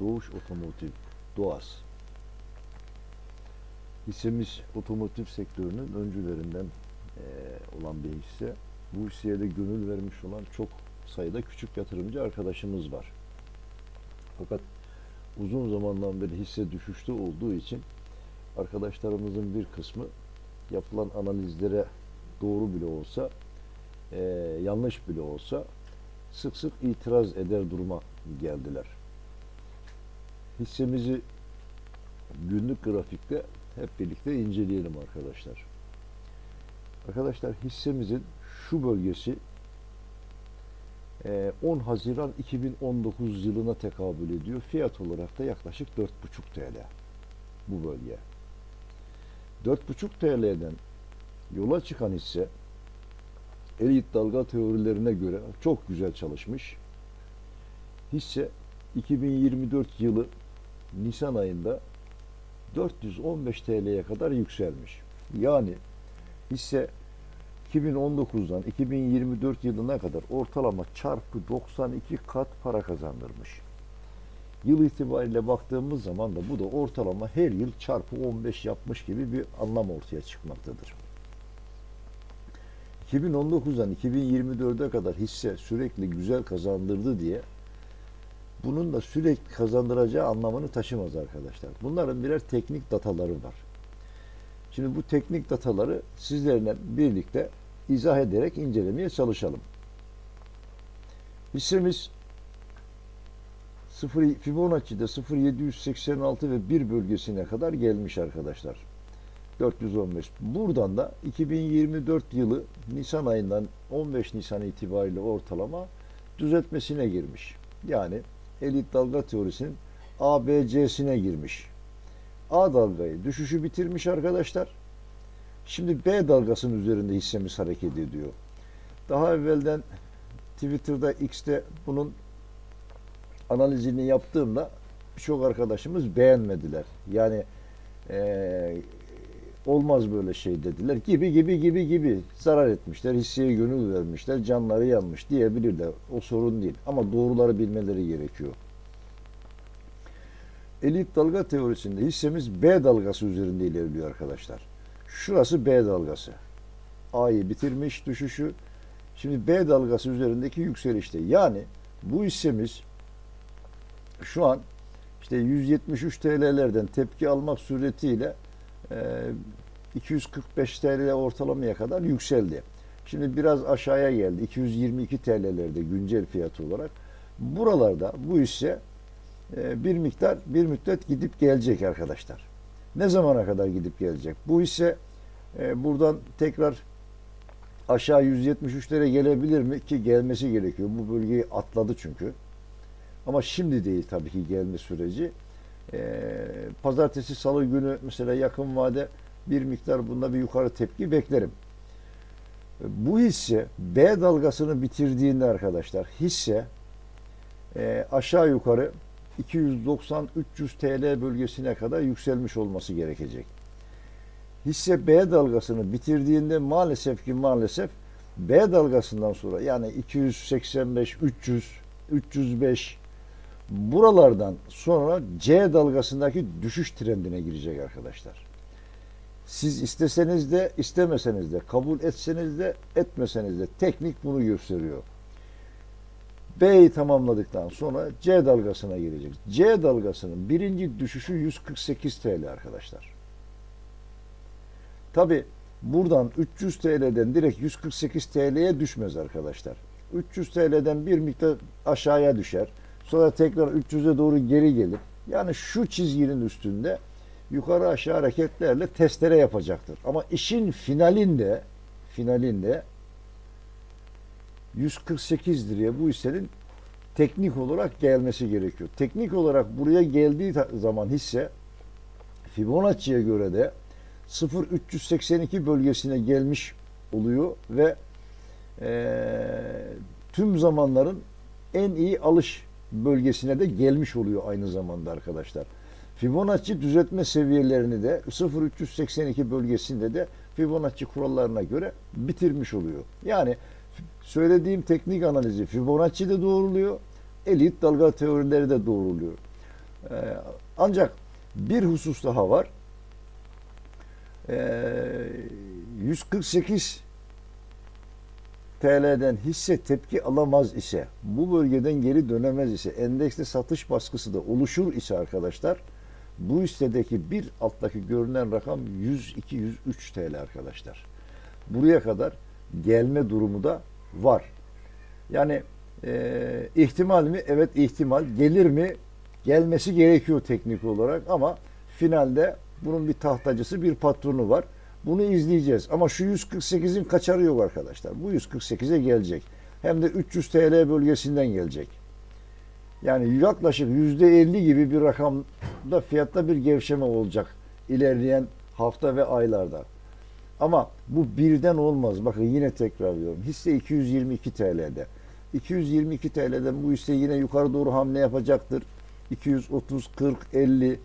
Doğuş Otomotiv, Doğas. Hissemiz otomotiv sektörünün öncülerinden eee, olan bir hisse. Bu hisseye de gönül vermiş olan çok sayıda küçük yatırımcı arkadaşımız var. Fakat uzun zamandan beri hisse düşüşte olduğu için arkadaşlarımızın bir kısmı yapılan analizlere doğru bile olsa eee, yanlış bile olsa sık sık itiraz eder duruma geldiler. Hissemizi günlük grafikte hep birlikte inceleyelim arkadaşlar. Arkadaşlar hissemizin şu bölgesi eee, 10 Haziran 2019 yılına tekabül ediyor. Fiyat olarak da yaklaşık 4,5 TL bu bölge. 4,5 TL'den yola çıkan hisse elit dalga teorilerine göre çok güzel çalışmış. Hisse 2024 yılı Nisan ayında 415 TL'ye kadar yükselmiş. Yani hisse 2019'dan 2024 yılına kadar ortalama çarpı 92 kat para kazandırmış. Yıl itibariyle baktığımız zaman da bu da ortalama her yıl çarpı 15 yapmış gibi bir anlam ortaya çıkmaktadır. 2019'dan 2024'e kadar hisse sürekli güzel kazandırdı diye bunun da sürekli kazandıracağı anlamını taşımaz arkadaşlar. Bunların birer teknik dataları var. Şimdi bu teknik dataları sizlerle birlikte izah ederek incelemeye çalışalım. Hissemiz 0 Fibonacci'de 0.786 ve 1 bölgesine kadar gelmiş arkadaşlar. 415. Buradan da 2024 yılı Nisan ayından 15 Nisan itibariyle ortalama düzeltmesine girmiş. Yani elit dalga teorisinin ABC'sine girmiş. A dalgayı düşüşü bitirmiş arkadaşlar. Şimdi B dalgasının üzerinde hissemiz hareket ediyor. Daha evvelden Twitter'da, X'te bunun analizini yaptığımda birçok arkadaşımız beğenmediler. Yani eee, olmaz böyle şey dediler. Gibi gibi gibi gibi zarar etmişler. Hisseye gönül vermişler. Canları yanmış diyebilirler. O sorun değil. Ama doğruları bilmeleri gerekiyor. Elit dalga teorisinde hissemiz B dalgası üzerinde ilerliyor arkadaşlar. Şurası B dalgası. A'yı bitirmiş düşüşü. Şimdi B dalgası üzerindeki yükselişte. Yani bu hissemiz şu an işte 173 TL'lerden tepki almak suretiyle 245 TL ortalamaya kadar yükseldi. Şimdi biraz aşağıya geldi. 222 TL'lerde güncel fiyatı olarak. Buralarda bu hisse e, bir miktar bir müddet gidip gelecek arkadaşlar. Ne zamana kadar gidip gelecek? Bu hisse e, buradan tekrar aşağı 173'lere gelebilir mi? Ki gelmesi gerekiyor. Bu bölgeyi atladı çünkü. Ama şimdi değil tabii ki gelme süreci. Ee, pazartesi, salı günü mesela yakın vade bir miktar bunda bir yukarı tepki beklerim. Bu hisse B dalgasını bitirdiğinde arkadaşlar hisse e, aşağı yukarı 290-300 TL bölgesine kadar yükselmiş olması gerekecek. Hisse B dalgasını bitirdiğinde maalesef ki maalesef B dalgasından sonra yani 285, 300, 305 buralardan sonra C dalgasındaki düşüş trendine girecek arkadaşlar. Siz isteseniz de istemeseniz de kabul etseniz de etmeseniz de teknik bunu gösteriyor. B'yi tamamladıktan sonra C dalgasına girecek. C dalgasının birinci düşüşü 148 TL arkadaşlar. Tabi buradan 300 TL'den direkt 148 TL'ye düşmez arkadaşlar. 300 TL'den bir miktar aşağıya düşer. Sonra tekrar 300'e doğru geri gelir. Yani şu çizginin üstünde yukarı aşağı hareketlerle testere yapacaktır. Ama işin finalinde finalinde 148 liraya bu hissenin teknik olarak gelmesi gerekiyor. Teknik olarak buraya geldiği zaman hisse Fibonacci'ye göre de 0.382 bölgesine gelmiş oluyor ve eee, tüm zamanların en iyi alış bölgesine de gelmiş oluyor aynı zamanda arkadaşlar. Fibonacci düzeltme seviyelerini de 0.382 bölgesinde de Fibonacci kurallarına göre bitirmiş oluyor. Yani söylediğim teknik analizi Fibonacci de doğruluyor, elit dalga teorileri de doğruluyor. Ee, ancak bir husus daha var. Ee, 148 TL'den hisse tepki alamaz ise, bu bölgeden geri dönemez ise, endekste satış baskısı da oluşur ise arkadaşlar, bu hissedeki bir alttaki görünen rakam 102-103 TL arkadaşlar. Buraya kadar gelme durumu da var. Yani e, ihtimal mi? Evet ihtimal. Gelir mi? Gelmesi gerekiyor teknik olarak ama finalde bunun bir tahtacısı, bir patronu var. Bunu izleyeceğiz. Ama şu 148'in kaçarı yok arkadaşlar. Bu 148'e gelecek. Hem de 300 TL bölgesinden gelecek. Yani yaklaşık %50 gibi bir rakamda fiyatta bir gevşeme olacak ilerleyen hafta ve aylarda. Ama bu birden olmaz. Bakın yine tekrarlıyorum. Hisse 222 TL'de. 222 TL'den bu hisse yine yukarı doğru hamle yapacaktır. 230, 40, 50,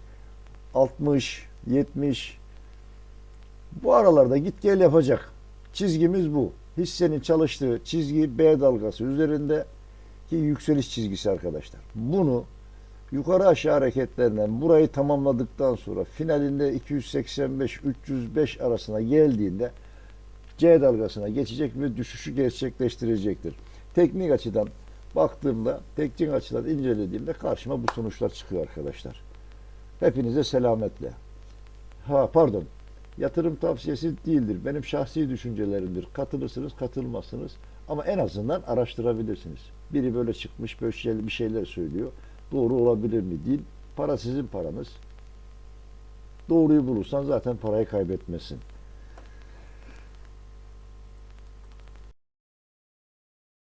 60, 70 bu aralarda git gel yapacak. Çizgimiz bu. Hissenin çalıştığı çizgi B dalgası üzerinde ki yükseliş çizgisi arkadaşlar. Bunu yukarı aşağı hareketlerinden burayı tamamladıktan sonra finalinde 285-305 arasına geldiğinde C dalgasına geçecek ve düşüşü gerçekleştirecektir. Teknik açıdan baktığımda, teknik açıdan incelediğimde karşıma bu sonuçlar çıkıyor arkadaşlar. Hepinize selametle. Ha pardon. Yatırım tavsiyesi değildir. Benim şahsi düşüncelerimdir. Katılırsınız, katılmazsınız. Ama en azından araştırabilirsiniz. Biri böyle çıkmış, böyle şey- bir şeyler söylüyor. Doğru olabilir mi değil. Para sizin paranız. Doğruyu bulursan zaten parayı kaybetmesin.